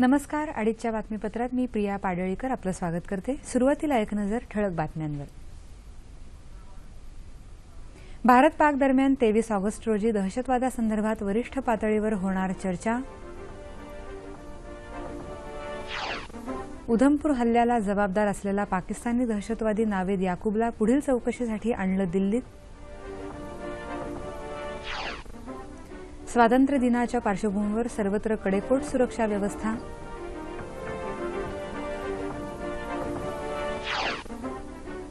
नमस्कार अडीचच्या बातमीपत्रात मी प्रिया पाडळीकर आपलं स्वागत करते. सुरुवातीला एक नजर ठळक बातम्यांवर. भारत पाक दरम्यान तेवीस ऑगस्ट रोजी दहशतवादासंदर्भात वरिष्ठ पातळीवर होणार चर्चा. उधमपूर हल्ल्याला जबाबदार असलेला पाकिस्तानी दहशतवादी नावेद याकूबला पुढील चौकशीसाठी आणलं दिल्लीत. स्वातंत्र्य दिनाच्या पार्श्वभूमीवर सर्वत्र कडेकोट सुरक्षा व्यवस्था.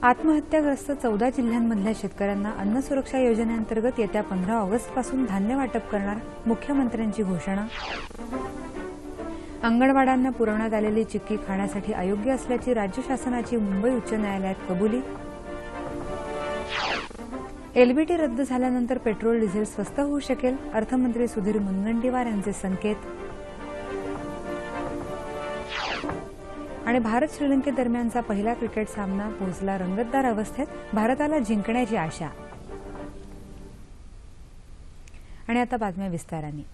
आत्महत्याग्रस्त चौदा जिल्ह्यांमधल्या शेतकऱ्यांना अन्न सुरक्षा योजनेअंतर्गत येत्या पंधरा ऑगस्टपासून धान्य वाटप करणार मुख्यमंत्र्यांची घोषणा. अंगणवाड्यांना पुरवण्यात आलेली चिक्की खाण्यासाठी अयोग्य असल्याची राज्य शासनाची मुंबई उच्च न्यायालयात कबुली. एलबीटी रद्द झाल्यानंतर पेट्रोल डिझेल स्वस्त होऊ शकेल अर्थमंत्री सुधीर मुनगंटीवार यांचे संकेत. आणि भारत श्रीलंकेदरम्यानचा पहिला क्रिकेट सामना पोहोचला रंगतदार अवस्थेत भारताला जिंकण्याची आशा. आणि आता बातम्या विस्ताराने.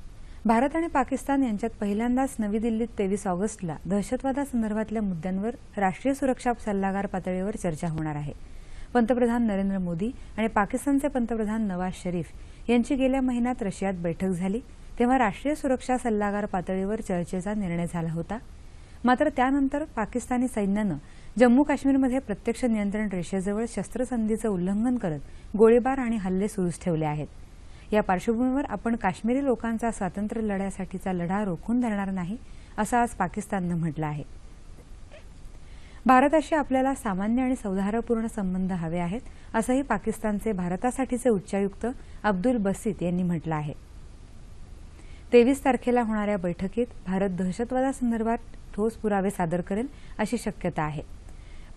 भारत आणि पाकिस्तान यांच्यात पहिल्यांदाच नवी दिल्लीत तेवीस ऑगस्टला दहशतवादासंदर्भातल्या मुद्द्यांवर राष्ट्रीय सुरक्षा सल्लागार पातळीवर चर्चा होणार आहे. पंतप्रधान नरेंद्र मोदी आणि पाकिस्तानचे पंतप्रधान नवाज शरीफ यांची गेल्या महिन्यात रशियात बैठक झाली तेव्हा राष्ट्रीय सुरक्षा सल्लागार पातळीवर चर्चेचा निर्णय झाला होता. मात्र त्यानंतर पाकिस्तानी सैन्यानं जम्मू काश्मीरमध्ये प्रत्यक्ष नियंत्रण रेषेजवळ शस्त्रसंधीचं उल्लंघन करत गोळीबार आणि हल्ले सुरूच ठेवले आहेत. या पार्श्वभूमीवर आपण काश्मीरी लोकांचा स्वातंत्र्य लढ्यासाठीचा लढा रोखून धरणार नाही असं आज पाकिस्ताननं म्हटलं आहे. भारताशी आपल्याला सामान्य आणि सौहार्दपूर्ण संबंध हवे आहेत असंही पाकिस्तानचे भारतासाठीचे उच्चायुक्त अब्दुल बसीत यांनी म्हटलं आहे. तेवीस तारखेला होणाऱ्या बैठकीत भारत दहशतवादासंदर्भात ठोस पुरावे सादर करेल अशी शक्यता आहे.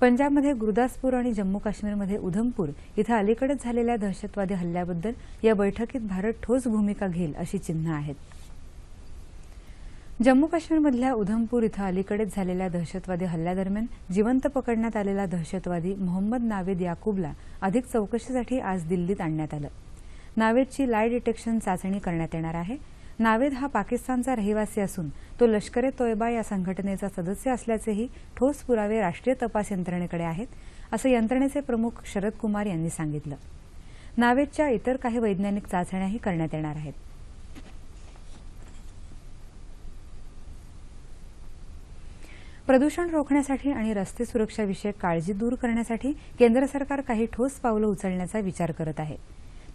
पंजाबमध्ये गुरुदासपूर आणि जम्मू काश्मीरमध्ये उधमपूर इथं अलीकडेच झालेल्या दहशतवादी हल्ल्याबद्दल या बैठकीत भारत ठोस भूमिका घेईल अशी चिन्ह आहेत. जम्मू काश्मीरमधल्या उधमपूर इथं अलीकडेच झालेल्या दहशतवादी हल्ल्यादरम्यान जिवंत पकडण्यात आलेला दहशतवादी मोहम्मद नावेद याकूबला अधिक चौकशीसाठी आज दिल्लीत आणण्यात आलं. नावेदची लाय डिटेक्शन चाचणी करण्यात येणार आहे. नावेद हा पाकिस्तानचा रहिवासी असून तो लष्कर ए तोयबा या संघटनेचा सदस्य असल्याचेही ठोस पुरावे राष्ट्रीय तपास यंत्रणेकडे आहेत असं यंत्रणेचे प्रमुख शरद कुमार यांनी सांगितलं. नावेदच्या इतर काही वैज्ञानिक चाचण्याही करण्यात येणार आहेत. प्रदूषण रोखण्यासाठी आणि रस्ते सुरक्षाविषयक काळजी दूर करण्यासाठी केंद्र सरकार काही ठोस पावलं उचलण्याचा विचार करत आहे.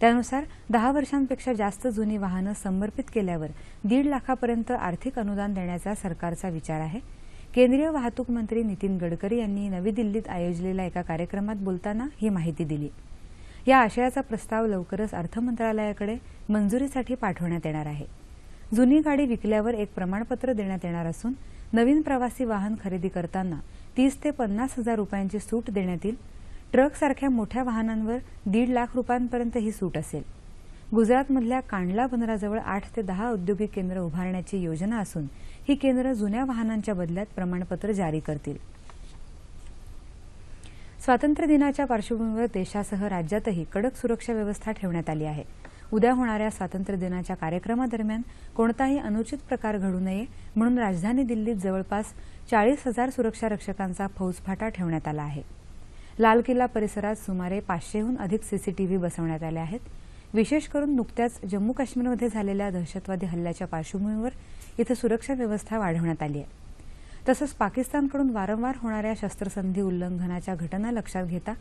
त्यानुसार दहा वर्षांपेक्षा जास्त जुनी वाहनं समर्पित केल्यावर दीड लाखापर्यंत आर्थिक अनुदान देण्याचा सरकारचा विचार आहे. केंद्रीय वाहतूक मंत्री नितीन गडकरी यांनी नवी दिल्लीत आयोजलेल्या एका कार्यक्रमात बोलताना ही माहिती दिली. या आशयाचा प्रस्ताव लवकरच अर्थ मंत्रालयाकडे मंजुरीसाठी पाठवण्यात येणार आहे. जुनी गाडी विकल्यावर एक प्रमाणपत्र देण्यात येणार असून नवीन प्रवासी वाहन खरेदी करताना तीस ते पन्नास हजार रुपयांची सूट देण्यात येईल. ट्रकसारख्या मोठ्या वाहनांवर दीड लाख रुपयांपर्यंत ही सूट असेल. गुजरातमधल्या कांडला बंदराजवळ आठ ते दहा औद्योगिक केंद्र उभारण्याची योजना असून ही केंद्र जुन्या वाहनांच्या बदल्यात प्रमाणपत्र जारी करतील. स्वातंत्र्य दिनाच्या पार्श्वभूमीवर देशासह राज्यातही कडक सुरक्षा व्यवस्था ठेवण्यात आली आहे. उद्या होणाऱ्या स्वातंत्र्य दिनाच्या कार्यक्रमादरम्यान कोणताही अनुचित प्रकार घडू नये म्हणून राजधानी दिल्लीत जवळपास चाळीस हजार सुरक्षा रक्षकांचा फौजफाटा ठेवण्यात आला आहे. लाल किल्ला परिसरात सुमारे पाचशेहून अधिक सीसीटीव्ही बसवण्यात आले आहेत. विशेष करून नुकत्याच जम्मू काश्मीरमध्ये झालेल्या दहशतवादी हल्ल्याच्या पार्श्वभूमीवर इथं सुरक्षा व्यवस्था वाढवण्यात आली आहे. तसंच पाकिस्तानकडून वारंवार होणाऱ्या शस्त्रसंधी उल्लंघनाच्या घटना लक्षात घेता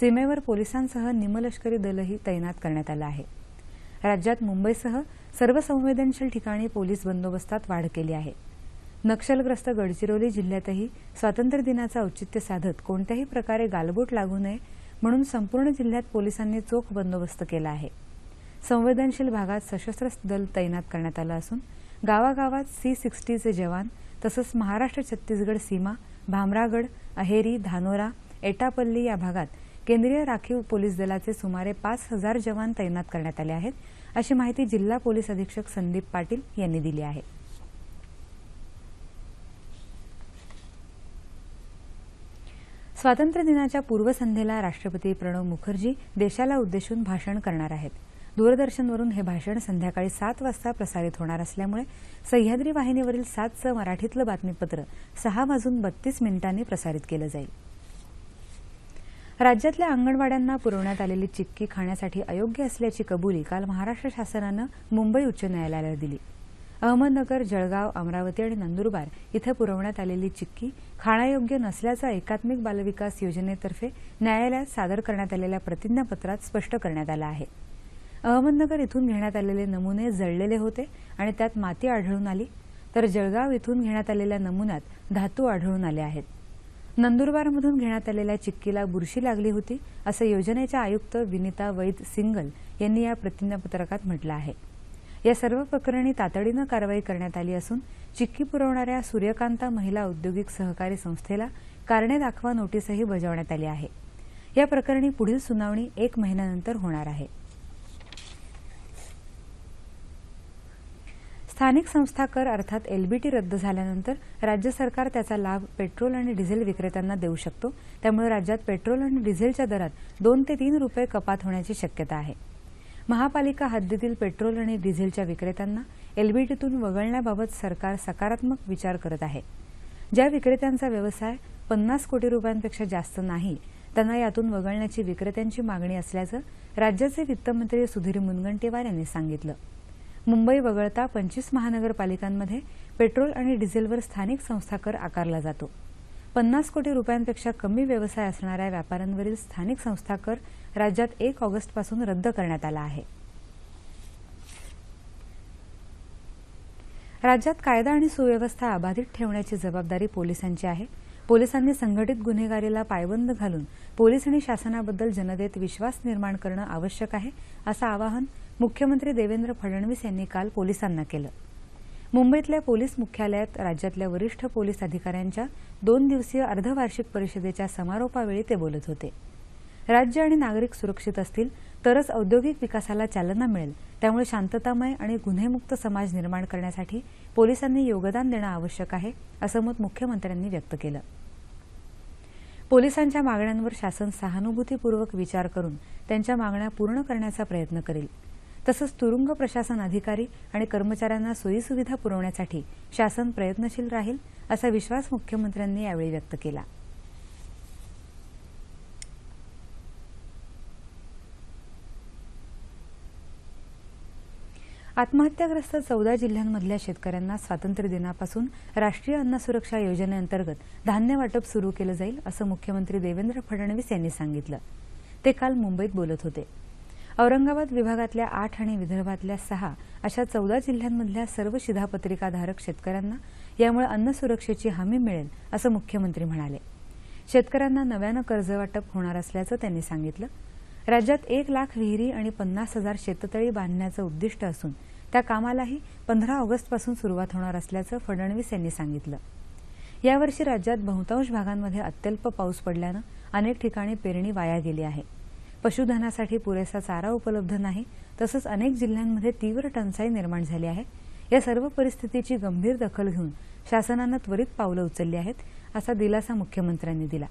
सीमेवर पोलिसांसह निमलष्करी दलही तैनात करण्यात आलं आहे. राज्यात मुंबईसह सर्व संवेदनशील ठिकाणी पोलीस बंदोबस्तात वाढ केली आहे. नक्षलग्रस्त गडचिरोली जिल्ह्यातही स्वातंत्र्य दिनाचं औचित्य साधत कोणत्याही प्रकारे गालबोट लागू नये म्हणून संपूर्ण जिल्ह्यात पोलिसांनी चोख बंदोबस्त केला आहे. संवेदनशील भागात सशस्त्र दल तैनात करण्यात आलं असून गावागावात सी सिक्स्टीचे जवान तसंच महाराष्ट्र छत्तीसगड सीमा भामरागड अहेरी धानोरा एटापल्ली या भागात केंद्रीय राखीव पोलीस दलाचे सुमारे पाच हजार जवान तैनात करण्यात आले आहेत अशी माहिती जिल्हा पोलीस अधीक्षक संदीप पाटील यांनी दिली आहे. स्वातंत्र्य दिनाच्या पूर्वसंध्येला राष्ट्रपती प्रणव मुखर्जी देशाला उद्देशून भाषण करणार आहेत. दूरदर्शनवरून हे भाषण संध्याकाळी सात वाजता प्रसारित होणार असल्यामुळे सह्याद्री वाहिनीवरील सातचं मराठीतलं बातमीपत्र सहा वाजून बत्तीस मिनिटांनी प्रसारित केलं जाईल. राज्यातल्या अंगणवाड्यांना पुरवण्यात आलेली चिक्की खाण्यासाठी अयोग्य असल्याची कबुली काल महाराष्ट्र शासनानं मुंबई उच्च न्यायालयाला दिली. अहमदनगर जळगाव अमरावती आणि नंदुरबार इथं पुरवण्यात आलेली चिक्की खाण्यायोग्य नसल्याचं एकात्मिक बालविकास योजनेतर्फे न्यायालयात सादर करण्यात आलेल्या प्रतिज्ञापत्रात स्पष्ट करण्यात आलं आहे. अहमदनगर इथून घेण्यात आलेले नमुने जळलेले होते आणि त्यात माती आढळून आली तर जळगाव इथून घेण्यात आलेल्या नमुन्यात धातू आढळून आले आहेत. नंदुरबारमधून घेण्यात आलेल्या चिक्कीला बुरशी लागली होती असं योजनेच्या आयुक्त विनिता वैद सिंगल यांनी या प्रतिज्ञापत्रकात म्हटलं आहे. या सर्व प्रकरणी तातडीनं कारवाई करण्यात आली असून चिक्की पुरवणाऱ्या सूर्यकांता महिला औद्योगिक सहकारी संस्थेला कारणे दाखवा नोटीसही बजावण्यात आली आहे. या प्रकरणी पुढील सुनावणी एक महिन्यानंतर होणार आहे. स्थानिक संस्था कर अर्थात एलबीटी रद्द झाल्यानंतर राज्य सरकार त्याचा लाभ पेट्रोल आणि डिझेल विक्रेत्यांना देऊ शकतो. त्यामुळे राज्यात पेट्रोल आणि डिझेलच्या दरात दोन ते तीन रुपये कपात होण्याची शक्यता आहे. महापालिका हद्दीतील पेट्रोल आणि डिझेलच्या विक्रेत्यांना एलबीटीतून वगळण्याबाबत सरकार सकारात्मक विचार करत आहे. ज्या विक्रेत्यांचा व्यवसाय पन्नास कोटी रुपयांपेक्षा जास्त नाही त्यांना यातून वगळण्याची विक्रेत्यांची मागणी असल्याचं राज्याचे वित्तमंत्री सुधीर मुनगंटीवार यांनी सांगितलं. मुंबई वगळता पंचवीस महानगरपालिकांमध्ये पेट्रोल आणि डिझेलवर स्थानिक संस्था कर आकारला जातो. पन्नास कोटी रुपयांपेक्षा कमी व्यवसाय असणाऱ्या व्यापाऱ्यांवरील स्थानिक संस्था कर राज्यात एक ऑगस्टपासून रद्द करण्यात आला आहे. राज्यात कायदा आणि सुव्यवस्था अबाधित ठेवण्याची जबाबदारी पोलिसांची आहे. पोलिसांनी संघटित गुन्हेगारीला पायबंद घालून पोलीस आणि शासनाबद्दल जनतेत विश्वास निर्माण करणं आवश्यक आहे असं आवाहन मुख्यमंत्री देवेंद्र फडणवीस यांनी काल पोलिसांना केलं. मुंबईतल्या पोलीस मुख्यालयात राज्यातल्या वरिष्ठ पोलीस अधिकाऱ्यांच्या दोन दिवसीय अर्धवार्षिक परिषदेच्या समारोपावेळी ते बोलत होते. राज्य आणि नागरिक सुरक्षित असतील तरच औद्योगिक विकासाला चालना मिळेल त्यामुळे शांततामय आणि गुन्हेमुक्त समाज निर्माण करण्यासाठी पोलिसांनी योगदान देणं आवश्यक आहे असं मत मुख्यमंत्र्यांनी व्यक्त केलं. पोलिसांच्या मागण्यांवर शासन सहानुभूतीपूर्वक विचार करून त्यांच्या मागण्या पूर्ण करण्याचा प्रयत्न करेल. तसंच तुरुंग प्रशासन अधिकारी आणि कर्मचाऱ्यांना सोयीसुविधा पुरवण्यासाठी शासन प्रयत्नशील राहील असा विश्वास मुख्यमंत्र्यांनी यावेळी व्यक्त केला. आत्महत्याग्रस्त चौदा जिल्ह्यांमधल्या शेतकऱ्यांना स्वातंत्र्य दिनापासून राष्ट्रीय अन्न सुरक्षा योजनेअंतर्गत धान्य वाटप सुरू केलं जाईल असं मुख्यमंत्री देवेंद्र फडणवीस यांनी सांगितलं. ते काल मुंबईत बोलत होते. औरंगाबाद विभागातल्या आठ आणि विदर्भातल्या सहा अशा चौदा जिल्ह्यांमधल्या सर्व शिधापत्रिकाधारक शेतकऱ्यांना यामुळे अन्न सुरक्षेची हमी मिळेल असं मुख्यमंत्री म्हणाले. शेतकऱ्यांना नव्यानं कर्जवाटप होणार असल्याचं त्यांनी सांगितलं. राज्यात एक लाख विहिरी आणि पन्नास हजार शेततळी बांधण्याचं उद्दिष्ट असून त्या कामालाही पंधरा ऑगस्टपासून सुरुवात होणार असल्याचं फडणवीस यांनी सांगितलं. यावर्षी राज्यात बहुतांश भागांमध्ये अत्यल्प पाऊस पडल्यानं अनेक ठिकाणी पेरणी वाया गेली आहे. पशुधनासाठी पुरेसा चारा उपलब्ध नाही. तसंच अनेक जिल्ह्यांमध्ये तीव्र टंचाई निर्माण झाली आहे. या सर्व परिस्थितीची गंभीर दखल घेऊन शासनानं त्वरित पावलं उचलली आहेत असा दिलासा मुख्यमंत्र्यांनी दिला.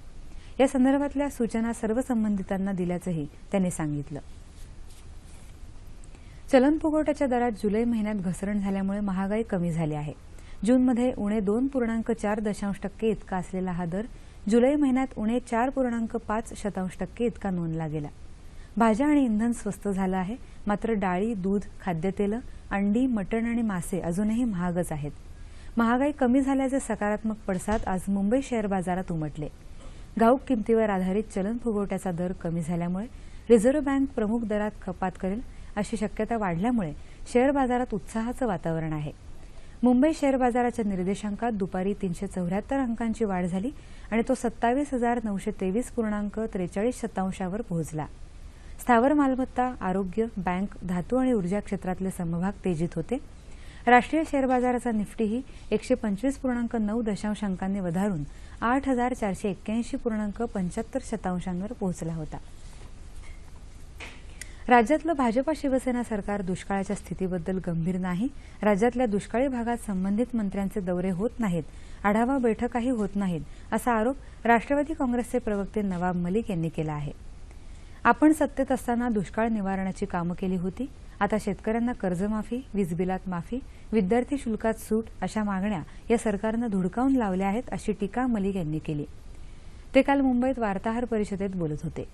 या संदर्भातल्या सूचना सर्व संबंधितांना दिल्याचंही त्यांनी सांगितलं. चलन फुगवट्याच्या दरात जुलै महिन्यात घसरण झाल्यामुळे महागाई कमी झाली आहे. जूनमध्ये उणे दोन पूर्णांक चार दशांश टक्के इतका असलेला हा दर जुलै महिन्यात उणे चार पूर्णांक पाच शतांश टक्के इतका नोंदला गेला. भाज्या आणि इंधन स्वस्त झालं आहे. मात्र डाळी दूध खाद्यतेलं अंडी मटण आणि मासे अजूनही महागच आहेत. महागाई कमी झाल्याचे सकारात्मक पडसाद आज मुंबई शेअर बाजारात उमटले. घाऊक किमतीवर आधारित चलन फुगवट्याचा दर कमी झाल्यामुळे रिझर्व्ह बँक प्रमुख दरात कपात करेल अशी शक्यता वाढल्यामुळे शेअर बाजारात उत्साहाचं वातावरण आहे. मुंबई शेअर बाजाराच्या निर्देशांकात दुपारी तीनशे चौऱ्याहत्तर अंकांची वाढ झाली आणि तो सत्तावीस हजार नऊशे तेवीस पूर्णांक त्रेचाळीस शतांशावर पोहोचला. स्थावर मालमत्ता आरोग्य बँक धातू आणि ऊर्जा क्षेत्रातले समभाग तेजीत होते. राष्ट्रीय शेअर बाजाराचा निफ्टीही एकशे पंचवीस पूर्णांक नऊ दशांश अंकांनी वधारून आठ हजार चारशे एक्क्याऐंशी पूर्णांक पंच्याहत्तर शतांशांवर पोहोचला होता. राज्यातलं भाजपा शिवसेना सरकार दुष्काळाच्या स्थितीबद्दल गंभीर नाही. राज्यातल्या दुष्काळी भागात संबंधित मंत्र्यांचे दौरे होत नाहीत. आढावा बैठकाही होत नाहीत असा आरोप राष्ट्रवादी काँग्रेसचे प्रवक्ते नवाब मलिक यांनी केला आहे. आपण सत्तेत असताना दुष्काळ निवारणाची कामं केली होती. आता शेतकऱ्यांना कर्जमाफी वीजबिलात माफी विद्यार्थी शुल्कात सूट अशा मागण्या या सरकारनं धुडकावून लावल्या आहेत अशी टीका मलिक यांनी केली. ते काल मुंबईत वार्ताहर परिषदेत बोलत होते.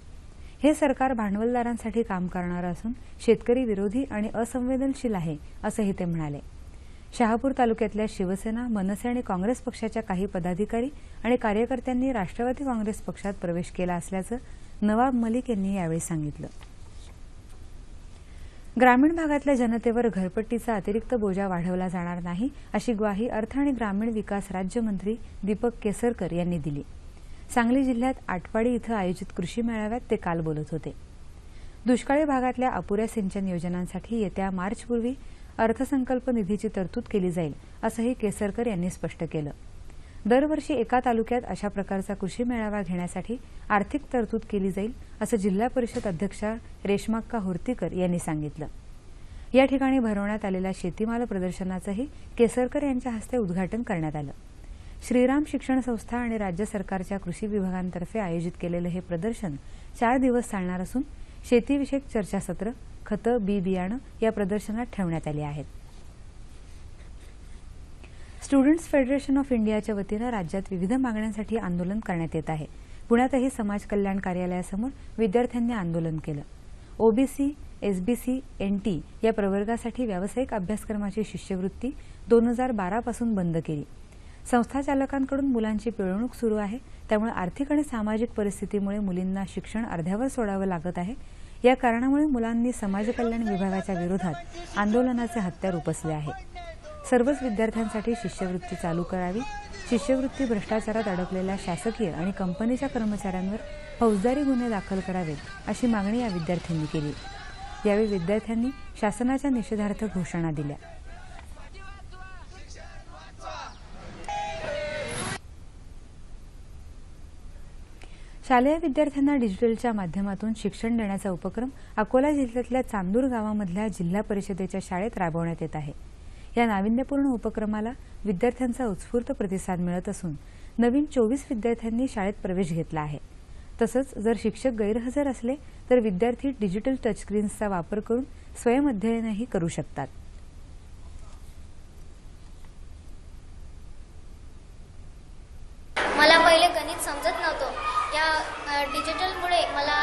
हे सरकार भांडवलदारांसाठी काम करणारं असून शेतकरी विरोधी आणि असंवेदनशील आहे असंही ते म्हणाले. शहापूर तालुक्यातल्या शिवसेना मनसे आणि काँग्रेस पक्षाच्या काही पदाधिकारी आणि कार्यकर्त्यांनी राष्ट्रवादी काँग्रेस पक्षात प्रवेश केला असल्याचं नवाब मलिक यांनी यावेळी सांगितलं. ग्रामीण भागातल्या जनतेवर घरपट्टीचा अतिरिक्त बोजा वाढवला जाणार नाही अशी ग्वाही अर्थ आणि ग्रामीण विकास राज्यमंत्री दीपक केसरकर यांनी दिली. सांगली जिल्ह्यात आटपाडी इथं आयोजित कृषी मेळाव्यात ते काल बोलत होते. दुष्काळी भागातल्या अपुऱ्या सिंचन योजनांसाठी येत्या मार्चपूर्वी अर्थसंकल्प निधीची तरतूद केली जाईल असंही केसरकर यांनी स्पष्ट केलं. दरवर्षी एका तालुक्यात अशा प्रकारचा कृषी मेळावा घेण्यासाठी आर्थिक तरतूद केली जाईल असं जिल्हा परिषद अध्यक्षा रेश्माक्का होर्तीकर यांनी सांगितलं. या ठिकाणी भरवण्यात आलेल्या शेतीमाल प्रदर्शनाचंही केसरकर यांच्या हस्ते उद्घाटन करण्यात आलं. श्रीराम शिक्षण संस्था आणि राज्य सरकारच्या कृषी विभागांतर्फे आयोजित केलेलं हे प्रदर्शन चार दिवस चालणार असून शेतीविषयक चर्चासत्र खतं बी बियाणं या प्रदर्शनात ठेवण्यात आली आहेत. स्टुडंट्स फेडरेशन ऑफ इंडियाच्या वतीनं राज्यात विविध मागण्यांसाठी आंदोलन करण्यात येत आहे. पुण्यातही समाज कल्याण कार्यालयासमोर विद्यार्थ्यांनी आंदोलन केलं. ओबीसी एसबीसी एनटी या प्रवर्गासाठी व्यावसायिक अभ्यासक्रमाची शिष्यवृत्ती दोन हजार बारापासून बंद केली. संस्थाचालकांकडून मुलांची पिळवणूक सुरू आहे. त्यामुळे आर्थिक आणि सामाजिक परिस्थितीमुळे मुलींना शिक्षण अर्ध्यावर सोडावं लागत आहे. या कारणामुळे मुलांनी समाज कल्याण विभागाच्या विरोधात आंदोलनाचे हत्यार उपसले आहे. सर्वच विद्यार्थ्यांसाठी शिष्यवृत्ती चालू करावी. शिष्यवृत्ती भ्रष्टाचारात अडकलेल्या शासकीय आणि कंपनीच्या कर्मचाऱ्यांवर फौजदारी गुन्हे दाखल करावेत अशी मागणी या विद्यार्थ्यांनी केली. यावेळी विद्यार्थ्यांनी शासनाच्या निषेधार्थ घोषणा दिल्या. शालेय विद्यार्थ्यांना डिजिटलच्या माध्यमातून शिक्षण देण्याचा उपक्रम अकोला जिल्ह्यातल्या चांदूर गावामधल्या जिल्हा परिषदेच्या शाळेत राबवण्यात येत आहे. या नाविन्यपूर्ण उपक्रमाला विद्यार्थ्यांचा उत्स्फूर्त प्रतिसाद मिळत असून नवीन चोवीस विद्यार्थ्यांनी शाळेत प्रवेश घेतला आहे. तसंच जर शिक्षक गैरहजर असले तर विद्यार्थी डिजिटल टचस्क्रीन्सचा वापर करून स्वयंअध्ययनही करू शकतात. मला पहिले गणित समजत नव्हतं. या डिजिटलमुळे मला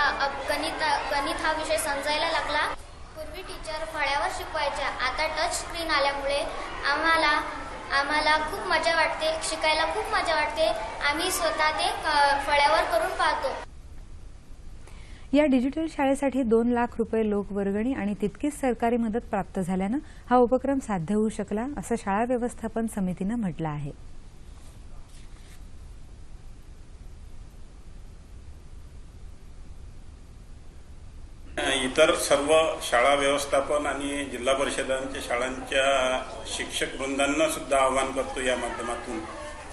गणित गणित हा विषय समजायला लागला. पूर्वी टीचर फळ्यावर शिकवायच्या. आता टच स्क्रीन आल्यामुळे आम्हाला आम्हाला खूप मजा वाटते. शिकायला खूप मजा वाटते. आम्ही स्वतः ते फळ्यावर करून पाहतो. या डिजिटल शाळेसाठी दोन लाख रुपये लोकवर्गणी आणि तितकीच सरकारी मदत प्राप्त झाल्यानं हा उपक्रम साध्य होऊ शकला असं शाळा व्यवस्थापन समितीनं म्हटलं आहे. इतर सर्व शाळा व्यवस्थापन आणि जिल्हा परिषदांच्या शाळांच्या शिक्षक वृंदांना सुद्धा आवाहन करतो या माध्यमातून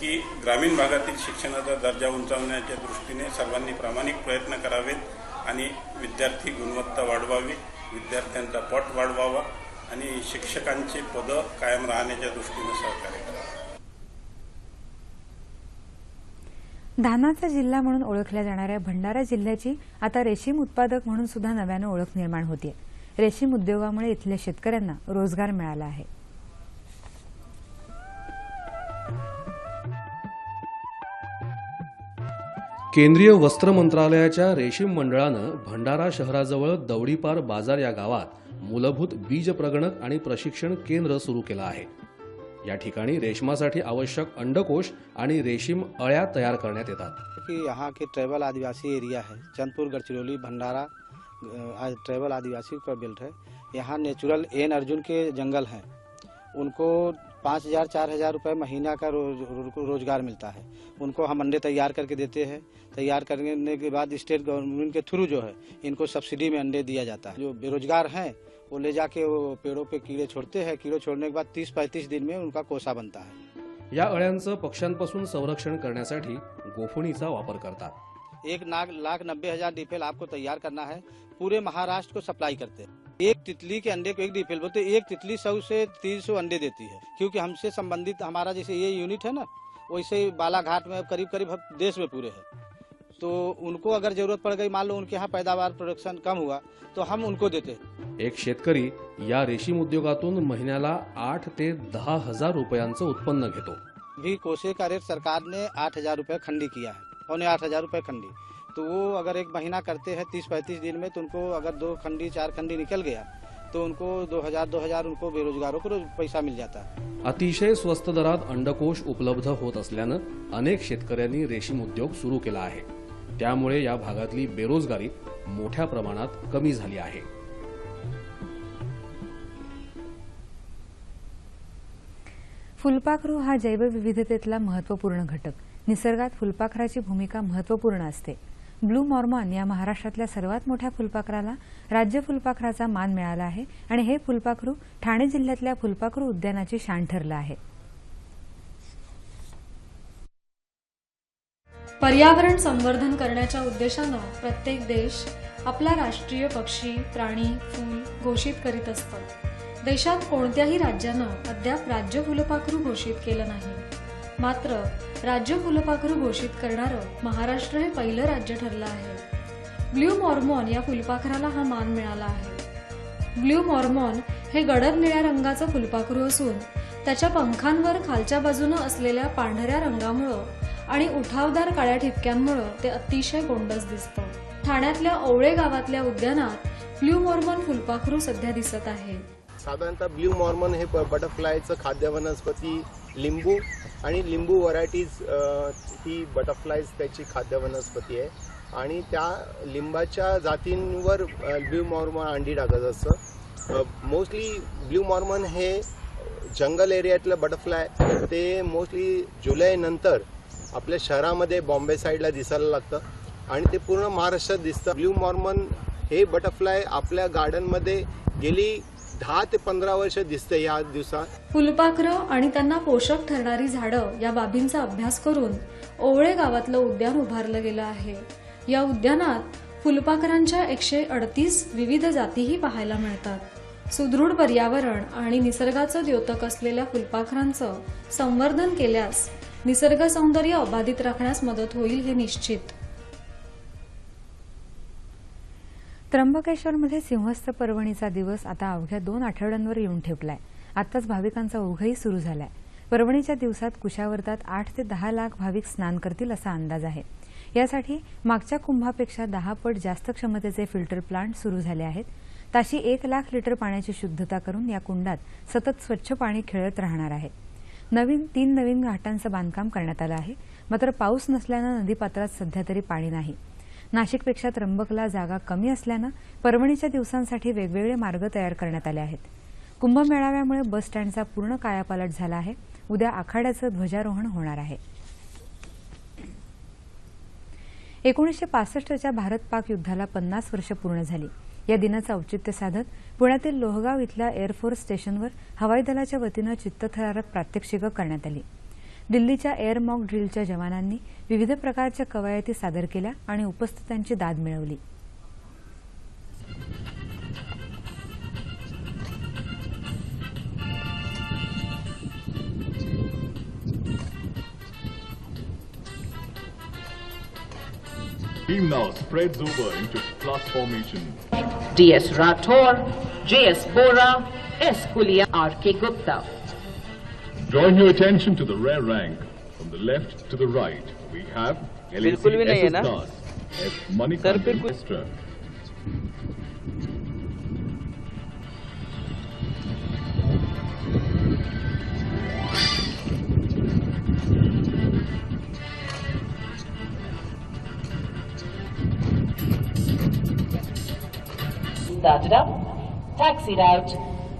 की ग्रामीण भागातील शिक्षणाचा दर्जा उंचावण्याच्या दृष्टीने सर्वांनी प्रामाणिक प्रयत्न करावेत आणि विद्यार्थी गुणवत्ता वाढवावी विद्यार्थ्यांचा पट वाढवावा आणि शिक्षकांची पदं कायम राहण्याच्या दृष्टीने सहकार्य करावे. धानाचा जिल्हा म्हणून ओळखल्या जाणाऱ्या भंडारा जिल्ह्याची आता रेशीम उत्पादक म्हणून सुद्धा नव्यानं ओळख निर्माण होतीये. रेशीम उद्योगामुळे इथल्या शेतकऱ्यांना रोजगार मिळाला आहे. केंद्रीय वस्त्र मंत्रालयाच्या रेशीम मंडळानं भंडारा शहराजवळ दवडीपार बाजार या गावात मूलभूत बीज प्रगणक आणि प्रशिक्षण केंद्र सुरू केलं आहे. या ठिकाणी रेशमासाठी आवश्यक अंडकोश आणि रेशीम अळ्या तयार करण्यात येतात. कि यहाँ के ट्राइबल आदिवासी एरिया है चंदपुर गढ़चिरौली भंडारा ट्राइबल आदिवासी का बेल्ट है। यहाँ नेचुरल एन अर्जुन के जंगल हैं। उनको पाँच हज़ार चार हज़ार रुपये महीना का रोज, रो, रोज़गार मिलता है। उनको हम अंडे तैयार करके देते हैं। तैयार करने के बाद स्टेट गवर्नमेंट के थ्रू जो है इनको सब्सिडी में अंडे दिया जाता है। जो बेरोजगार हैं वो ले जाके वो पेड़ों पे कीड़े छोड़ते हैं। कीड़े छोड़ने के बाद तीस पैंतीस दिन में उनका कोसा बनता है। या अळ्यांचं पक्ष्यांपासून संरक्षण करण्यासाठी गोफणीचा वापर करतात. एक लाख लाख नब्बे हज़ार डीपीएल आपको तैयार करना है। पूरे महाराष्ट्र को सप्लाई करते हैं। एक तितली के अंडे को एक डीपीएल बोलते एक तितली सौ से तीन सौ अंडे देती है। क्योंकि हमसे संबंधित हमारा जैसे ये यूनिट है ना वैसे बालाघाट में करीब करीब देश में पूरे है। तो उनको अगर जरूरत पड़ गई मान लो उनके यहाँ पैदावार प्रोडक्शन कम हुआ तो हम उनको देते। एक शेतकरी या रेशीम उद्योगातून महिन्याला आठ ते दहा हजार रुपयांचं उत्पन्न घेतो. भी कोसे का रेट सरकार ने आठ हजार रूपए खंडी किया है। पौने आठ हजार रूपए खंडी। तो वो अगर एक महीना करते हैं तीस पैंतीस दिन में तो उनको अगर दो खंडी चार खंडी निकल गया तो उनको दो हजार दो हजार उनको बेरोजगारों को पैसा मिल जाता। अतिशय स्वस्त दरात अंडकोश उपलब्ध होत असल्यानं अनेक शेतकऱ्यांनी रेशीम उद्योग सुरू केला आहे. त्यामुळे या भागातली बेरोजगारी मोठ्या प्रमाणात कमी झाली आहे. फुलपाखरू हा जैवविविधतेतला महत्त्वपूर्ण घटक. निसर्गात फुलपाखराची भूमिका महत्त्वपूर्ण असते. ब्लू मॉर्मॉन या महाराष्ट्रातल्या सर्वात मोठ्या फुलपाखराला राज्य फुलपाखराचा मान मिळाला आहे आणि हे फुलपाखरू ठाणे जिल्ह्यातल्या फुलपाखरू उद्यानाची शान ठरलं आहे. पर्यावरण संवर्धन करण्याच्या उद्देशानं प्रत्येक देश आपला राष्ट्रीय पक्षी प्राणी फूल घोषित करीत असतो. देशात कोणत्याही राज्यानं अद्याप राज्य फुलपाखरू घोषित केलं नाही. मात्र राज्य फुलपाखरू घोषित करणारं महाराष्ट्र हे पहिलं राज्य ठरलं आहे. ब्ल्यू मॉर्मॉन या फुलपाखराला हा मान मिळाला आहे. ब्ल्यू मॉर्मॉन हे गडद निळ्या रंगाचं फुलपाखरू असून त्याच्या पंखांवर खालच्या बाजूनं असलेल्या पांढऱ्या रंगामुळं आणि उठावदार काळ्या ठिपक्यांमुळं ते अतिशय गोंडस दिसतं. ठाण्यातल्या ओवळे गावातल्या उद्यानात ब्ल्यू मॉर्मन फुलपाखरू सध्या दिसत आहे. साधारणतः ब्ल्यू मॉर्मन हे बटरफ्लायचं खाद्य वनस्पती लिंबू आणि लिंबू व्हरायटीज ही बटरफ्लायज त्याची खाद्य वनस्पती आहे. आणि त्या लिंबाच्या जातींवर ब्ल्यू मॉर्मन अंडी टाकत असतं. मोस्टली ब्ल्यू मॉर्मन हे जंगल एरियातलं बटरफ्लाय ते मोस्टली जुलै नंतर आपल्या शहरामध्ये बॉम्बे साईडला दिसायला लागतं. आणि ते पूर्ण महाराष्ट्रात दिसतं. ब्ल्यू मॉर्मन हे बटरफ्लाय आपल्या गार्डनमध्ये गेली दहा ते पंधरा वर्ष दिसते या दिवसात. फुलपाखरं आणि त्यांना पोषक ठरणारी झाडं या बाबींचा अभ्यास करून ओवळे गावातलं उद्यान उभारलं गेलं आहे. या उद्यानात फुलपाखरांच्या एकशे अडतीस विविध जातीही पाहायला मिळतात. सुदृढ पर्यावरण आणि निसर्गाचं द्योतक असलेल्या फुलपाखरांचं संवर्धन केल्यास निसर्ग सौंदर्य अबाधित राखण्यास मदत होईल हे निश्चित. त्र्यंबकेश्वरमध्ये सिंहस्थ पर्वणीचा दिवस आता अवघ्या दोन आठवड्यांवर येऊन ठेपलाय. आताच भाविकांचा ओघही सुरू झालाय. पर्वणीच्या दिवसात कुशावर्तात आठ ते दहा लाख भाविक स्नान करतील असा अंदाज आहे. यासाठी मागच्या कुंभापेक्षा दहा पट जास्त क्षमतेचे फिल्टर प्लांट सुरू झाले आहेत. ताशी एक लाख लिटर पाण्याची शुद्धता करून या कुंडात सतत स्वच्छ पाणी खेळत राहणार आहे. नवीन तीन नवीन घाटांचं बांधकाम करण्यात आलं आहे. मात्र पाऊस नसल्यानं नदीपात्रात सध्या तरी पाणी नाही. नाशिकपेक्षा त्र्यंबकला जागा कमी असल्यानं परभणीच्या दिवसांसाठी वेगवेगळे मार्ग तयार करण्यात आले आहेत. कुंभमेळाव्यामुळे बस स्टँडचा पूर्ण कायापालट झाला आहे. उद्या आखाड्याचं ध्वजारोहण होणार आहे. एकोणीसशे पासष्टच्या भारत पाक युद्धाला पन्नास वर्ष पूर्ण झाली. या दिनाचं औचित्य साधत पुण्यातील लोहगाव इथल्या एअरफोर्स स्टेशनवर हवाई दलाच्या वतीनं चित्तथरारक प्रात्यक्षिकं करण्यात आली. दिल्लीच्या एअर मॉक ड्रिलच्या जवानांनी विविध प्रकारच्या कवायती सादर केल्या आणि उपस्थितांची दाद मिळवली. Team now spreads over into plus formation. D.S. Rathore, J.S. Bora, S. Kulia, R.K. Gupta. Drawing your attention to the rear rank, from the left to the right, we have LAC SS Das, S Manikanthan Mr.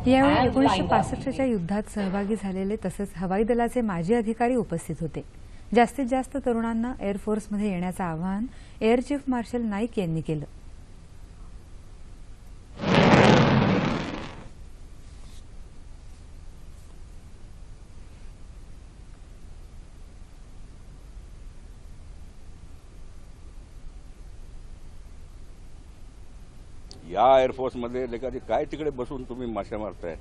यावेळी एकोणीसशे. पासष्टच्या युद्धात सहभागी झालेले तसंच हवाई दलाचे माजी अधिकारी उपस्थित होते जास्तीत जास्त तरुणांना एअरफोर्समध्ये येण्याचं आवाहन एअर चीफ मार्शल नाईक यांनी केलं या एअरफोर्समध्ये लेखाची काय तिकडे बसून तुम्ही माश्या मारताय?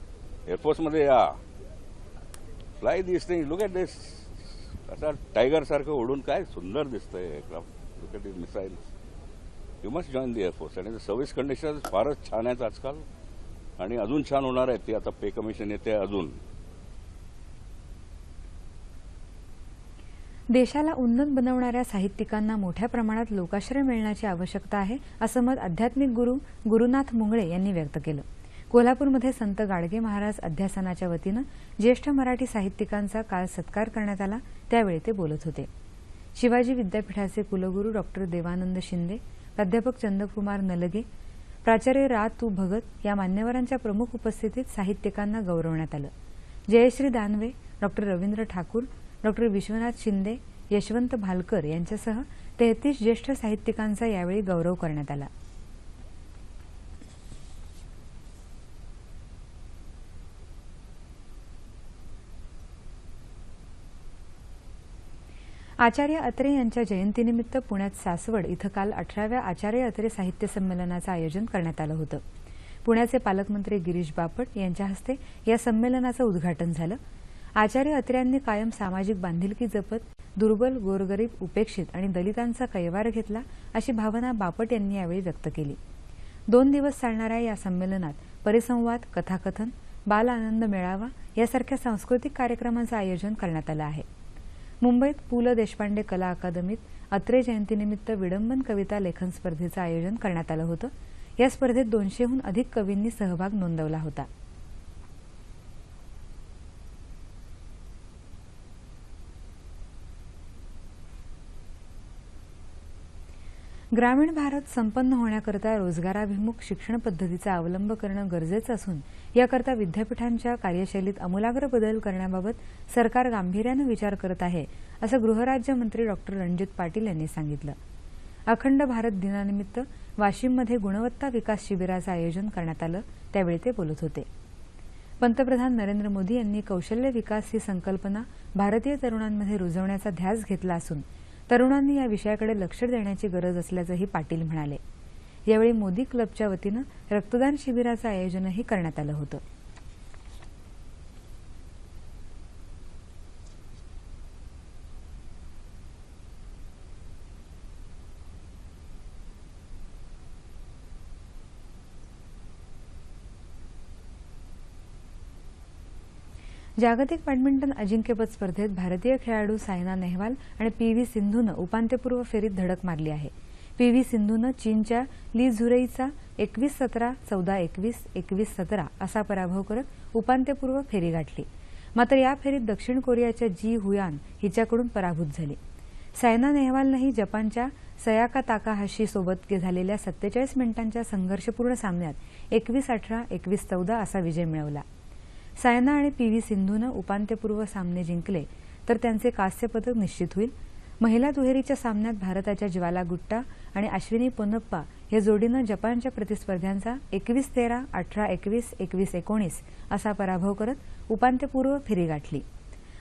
एअरफोर्समध्ये या. Fly this thing look at this असा टायगर सारखं ओढून काय सुंदर दिसतंय aircraft look at the missile you must join the air force आणि सर्व्हिस कंडिशन फारच छान आहेत आजकाल. आणि अजून छान होणार आहेत ते. आता पे कमिशन येते अजून. देशाला उन्नत बनवणाऱ्या साहित्यिकांना मोठ्या प्रमाणात लोकाश्रय मिळण्याची आवश्यकता आहे असं मत आध्यात्मिक गुरु गुरुनाथ मुंगळे यांनी व्यक्त केलं. कोल्हापूरमध्ये संत गाडगे महाराज अध्यासनाच्या वतीनं ज्येष्ठ मराठी साहित्यिकांचा काल सत्कार करण्यात आला त्यावेळी ते बोलत होते. शिवाजी विद्यापीठाचे कुलगुरू डॉक्टर देवानंद शिंदे प्राध्यापक चंद्रकुमार नलगे प्राचार्य रा. तू. भगत या मान्यवरांच्या प्रमुख उपस्थितीत साहित्यिकांना गौरवण्यात आलं. जयश्री दानवे डॉक्टर रवींद्र ठाकूर डॉक्टर विश्वनाथ शिंदे यशवंत भालकर यांच्यासह तेहतीस ज्येष्ठ साहित्यिकांचा यावेळी गौरव करण्यात आला. आचार्य अत्रे यांच्या जयंतीनिमित्त पुण्यात सासवड इथं काल अठराव्या आचार्य अत्रे साहित्य संमेलनाचं आयोजन करण्यात आलं होतं. पुण्याचे पालकमंत्री गिरीश बापट यांच्या हस्ते या संमेलनाचं उद्घाटन झालं. आचार्य अत्र्यांनी कायम सामाजिक बांधिलकी जपत दुर्बल गोरगरीब उपेक्षित आणि दलितांचा कैवार घेतला अशी भावना बापट यांनी यावेळी व्यक्त केली. दोन दिवस चालणाऱ्या या संमेलनात परिसंवाद कथाकथन बाल आनंद मेळावा यासारख्या सांस्कृतिक कार्यक्रमांचं आयोजन करण्यात आलं आहे. मुंबईत पु ल देशपांडे कला अकादमीत अत्रे जयंतीनिमित्त विडंबन कविता लेखन स्पर्धेचं आयोजन करण्यात आलं होतं. या स्पर्धेत दोनशेहून अधिक कवींनी सहभाग नोंदवला होता. ग्रामीण भारत संपन्न होण्याकरता रोजगाराभिमुख शिक्षण पद्धतीचा अवलंब करणं गरजेचं असून याकरता विद्यापीठांच्या कार्यशैलीत अमूलाग्र बदल करण्याबाबत सरकार गांभीर्यानं विचार करत आहे असं गृहराज्यमंत्री डॉक्टर रणजित पाटील यांनी सांगितलं. अखंड भारत दिनानिमित्त वाशिममध्ये गुणवत्ता विकास शिबिराचं आयोजन करण्यात आलं त्यावेळी ते बोलत होते. पंतप्रधान नरेंद्र मोदी यांनी कौशल्य विकास ही संकल्पना भारतीय तरुणांमध्ये रुजवण्याचा ध्यास घेतला असून तरुणांनी या विषयाकडे लक्ष देण्याची गरज असल्याचंही पाटील म्हणाले. यावेळी मोदी क्लबच्या वतीनं रक्तदान शिबिराचं आयोजनही करण्यात आलं होतं. जागतिक बॅडमिंटन अजिंक्यपद स्पर्धेत भारतीय खेळाडू सायना नेहवाल आणि पी व्ही सिंधूनं उपांत्यपूर्व फेरीत धडक मारली आहे. पी व्ही सिंधूनं चीनच्या ली झुरेईचा एकवीस सतरा चौदा एकवीस एकवीस सतरा असा पराभव करत उपांत्यपूर्व फेरी गाठली. मात्र या फेरीत दक्षिण कोरियाच्या जी हुयान हिच्याकडून पराभूत झाली. सायना नेहवालनंही जपानच्या सयाका ताकाहाशी सोबत झालेल्या सत्तेचाळीस मिनिटांच्या संघर्षपूर्ण सामन्यात एकवीस अठरा एकवीस चौदा असा विजय मिळवला. सायना आणि पी व्ही सिंधूनं उपांत्यपूर्व सामने जिंकले तर त्यांचे कांस्यपदक निश्चित होईल. महिला दुहेरीच्या सामन्यात भारताच्या ज्वाला गुट्टा आणि अश्विनी पोनप्पा या जोडीनं जपानच्या प्रतिस्पर्ध्यांचा एकवीस तेरा अठरा एकवीस एकवीस एकोणीस असा पराभव करत उपांत्यपूर्व फेरी गाठली.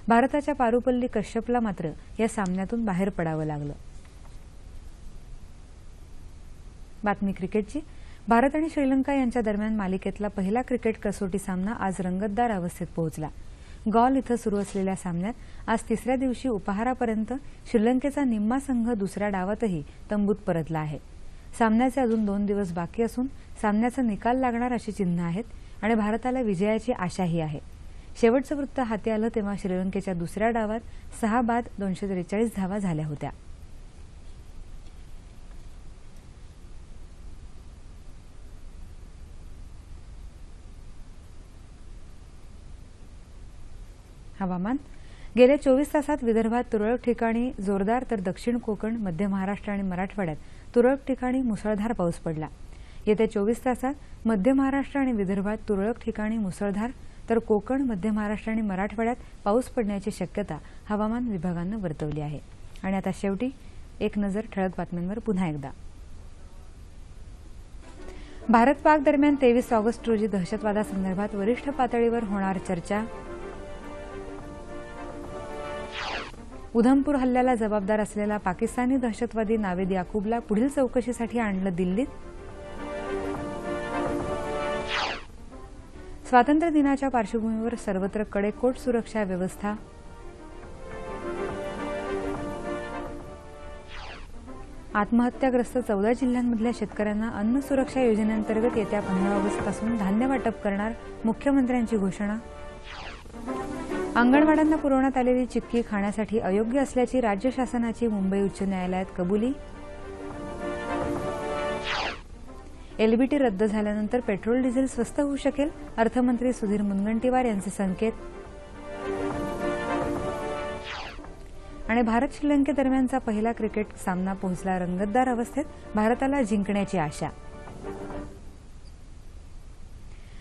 भारताच्या पारुपल्ली कश्यपला मात्र या सामन्यातून बाहेर पडावं लागलं. बातमी क्रिकेटची. भारत आणि श्रीलंका यांच्या दरम्यान मालिकेतला पहिला क्रिकेट कसोटी सामना आज रंगतदार अवस्थेत पोहोचला. गॉल इथं सुरू असलेल्या सामन्यात आज तिसऱ्या दिवशी उपहारापर्यंत श्रीलंकेचा निम्मा संघ दुसऱ्या डावातही तंबूत परतला आहे. सामन्याचे अजून दोन दिवस बाकी असून सामन्याचा निकाल लागणार अशी चिन्ह आहेत आणि भारताला विजयाची आशाही आहे. शेवटचं वृत्त हाती आलं तेव्हा श्रीलंकेच्या दुसऱ्या डावात सहा बाद दोनशे त्रेचाळीस धावा झाल्या होत्या. हवामान. गेल्या चोवीस तासात विदर्भात तुरळक ठिकाणी जोरदार तर दक्षिण कोकण मध्य महाराष्ट्र आणि मराठवाड्यात तुरळक ठिकाणी मुसळधार पाऊस पडला. येत्या चोवीस तासात मध्य महाराष्ट्र आणि विदर्भात तुरळक ठिकाणी मुसळधार तर कोकण मध्य महाराष्ट्र आणि मराठवाड्यात पाऊस पडण्याची शक्यता हवामान विभागानं वर्तवली आहे. आणि आता शेवटी एक नजर ठळक बातम्यांवर पुन्हा एकदा. भारत पाक दरम्यान तेवीस ऑगस्ट रोजी दहशतवादासंदर्भात वरिष्ठ पातळीवर होणार चर्चा उधमपूर हल्ल्याला जबाबदार असलेला पाकिस्तानी दहशतवादी नावेद याकूबला पुढील चौकशीसाठी आणलं दिल्लीत. स्वातंत्र्य दिनाच्या पार्श्वभूमीवर सर्वत्र कडेकोट सुरक्षा व्यवस्था. आत्महत्याग्रस्त चौदा जिल्ह्यांमधल्या शेतकऱ्यांना अन्न सुरक्षा योजनेअंतर्गत येत्या पंधरा ऑगस्टपासून धान्य वाटप करणार मुख्यमंत्र्यांची घोषणा. अंगणवाड्यांना पुरवण्यात आलेली चिक्की खाण्यासाठी अयोग्य असल्याची राज्य शासनाची मुंबई उच्च न्यायालयात कबुली. एलबीटी रद्द झाल्यानंतर पेट्रोल डिझेल स्वस्त होऊ शकेल अर्थमंत्री सुधीर मुनगंटीवार यांचे संकेत. आणि भारत श्रीलंकेदरम्यानचा पहिला क्रिकेट सामना पोहोचला रंगतदार अवस्थेत भारताला जिंकण्याची आशा.